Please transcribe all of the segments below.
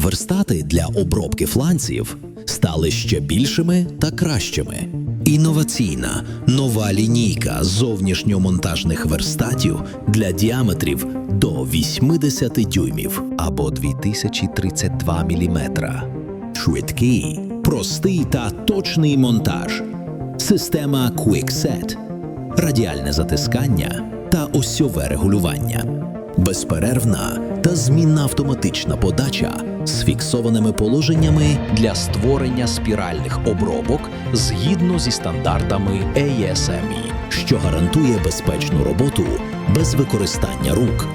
Верстати для обробки фланців стали ще більшими та кращими. Інноваційна нова лінійка зовнішньомонтажних верстатів для діаметрів до 80 дюймів або 2032 мм. Швидкий, простий та точний монтаж. Система QuickSet, радіальне затискання та осьове регулювання. Безперервна та змінна автоматична подача з фіксованими положеннями для створення спіральних обробок згідно зі стандартами ASME, що гарантує безпечну роботу без використання рук.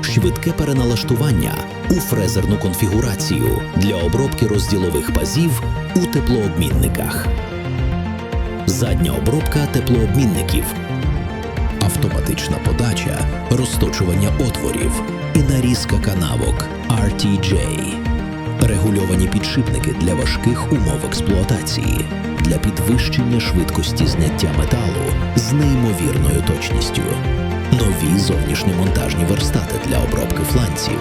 Швидке переналаштування у фрезерну конфігурацію для обробки розділових пазів у теплообмінниках. Задня обробка теплообмінників автоматична подача, розточування отворів і нарізка канавок RTJ, регульовані підшипники для важких умов експлуатації, для підвищення швидкості зняття металу з неймовірною точністю, нові зовнішньомонтажні верстати для обробки фланців,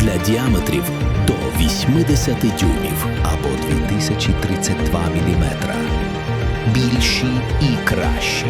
для діаметрів до 80 дюймів або 2032 мм. Більші і кращі.